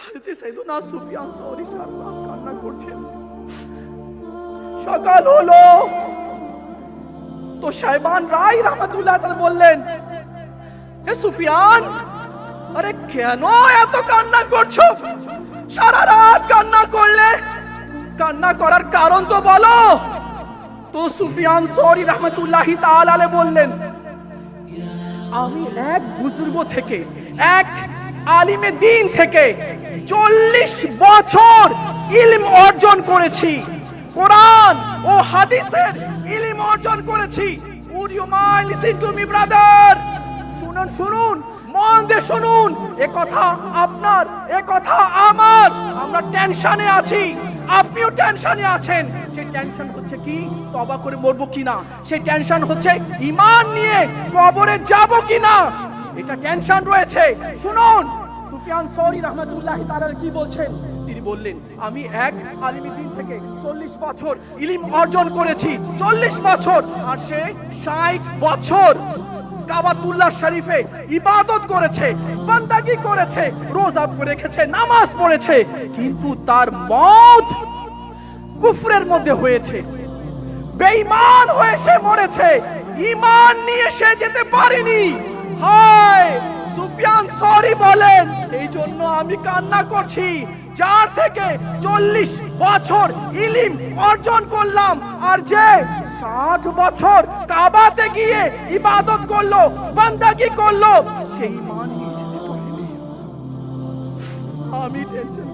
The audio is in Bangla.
কান্না সকাল হলো। তো সাহেবান রহমতুল্লাহ বললেন, হে সুফিয়ান, আরে কেন এত কান্না করছ? সারা রাত কান্না করলে, কান্না করার কারণ তো বলো। তো সুফিয়ান সরি রহমতুল্লাহি তাআলা বললেন, আমি এক বুজুর্গ থেকে এক আলিমে দিন থেকে চল্লিশ বছর ইলম অর্জন করেছি। কোরআন ও হাদিসের ইলম অর্জন করেছি। Me শুনুন শুনুন, মন দিয়ে শুনুন। এ কথা আপনার, এ কথা আমার। আমরা টেনশনে আছি। আপনিও টেনশনে আছেন। সেই টেনশন হচ্ছে কি? তবা করে মরবো কিনা? সেই টেনশন হচ্ছে ইমান নিয়ে কবরে যাব কিনা? এটা টেনশন রয়েছে। শুনুন। সুফিয়ান সৌরি রহমতুল্লাহ কি বলছেন? তিনি বললেন আমি এক আলিমী দিন থেকে চল্লিশ বছর ইলিম অর্জন করেছি। চল্লিশ বছর আর সে ষাট বছর কাবাতুল্লাহ শরীফে ইবাদত করেছে বান্দাগি করেছে রোজা রেখেছে নামাজ পড়েছে কিন্তু তার মত কুফরের মধ্যে হয়েছে। বেঈমান হয়ে সে মরেছে। ঈমান নিয়ে সে যেতে পারেনি। হায় সরি বলেন। এই জন্য আমি কান্না করছি। যার থেকে চল্লিশ বছর ইলিম অর্জন করলাম আর যে ষাট বছর কাবাতে গিয়ে ইবাদত করল, বান্দাগি করল, সেই মান আমি টেনশন